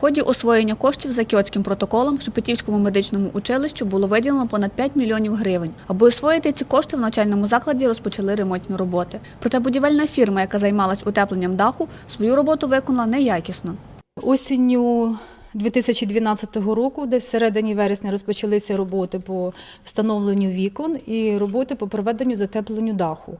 В ході освоєння коштів за кіотським протоколом Шепетівському медичному училищу було виділено понад 5 мільйонів гривень. Аби освоїти ці кошти в навчальному закладі розпочали ремонтні роботи. Проте будівельна фірма, яка займалась утепленням даху, свою роботу виконала неякісно. Осінню 2012 року, десь в середині вересня, розпочалися роботи по встановленню вікон і роботи по проведенню затепленню даху.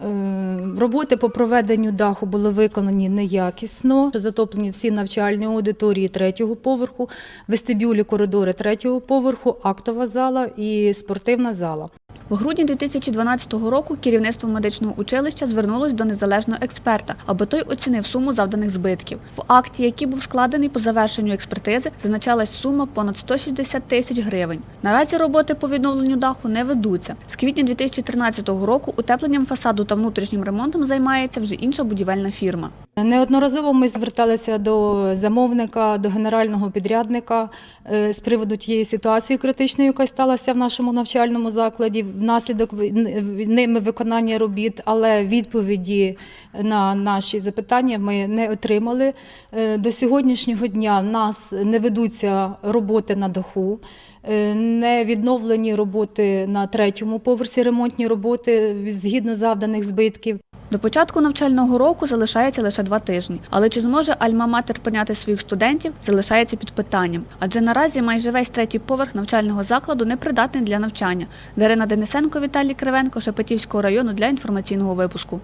Е, Роботи по проведенню даху були виконані неякісно. Затоплені всі навчальні аудиторії третього поверху, вестибюлі, коридори третього поверху, актова зала і спортивна зала. У грудні 2012 року керівництво медичного училища звернулось до незалежного експерта, аби той оцінив суму завданих збитків. В акті, який був складений по завершенню експертизи, зазначалась сума понад 160 тисяч гривень. Наразі роботи по відновленню даху не ведуться. З квітня 2013 року утепленням фасаду та внутрішнім ремонтом займається вже інша будівельна фірма. Неодноразово ми зверталися до замовника, до генерального підрядника е, з приводу тієї ситуації критичної, яка сталася в нашому навчальному закладі, внаслідок ними виконання робіт, але відповіді на наші запитання ми не отримали. Е, До сьогоднішнього дня в нас не ведуться роботи на даху. е, Не відновлені роботи на третьому поверсі, ремонтні роботи згідно завданих збитків. До початку навчального року залишається лише два тижні. Але чи зможе Альма-Матер прийняти своїх студентів, залишається під питанням. Адже наразі майже весь третій поверх навчального закладу непридатний для навчання. Дарина Денисенко, Віталій Кривенко, Шепетівського району для інформаційного випуску.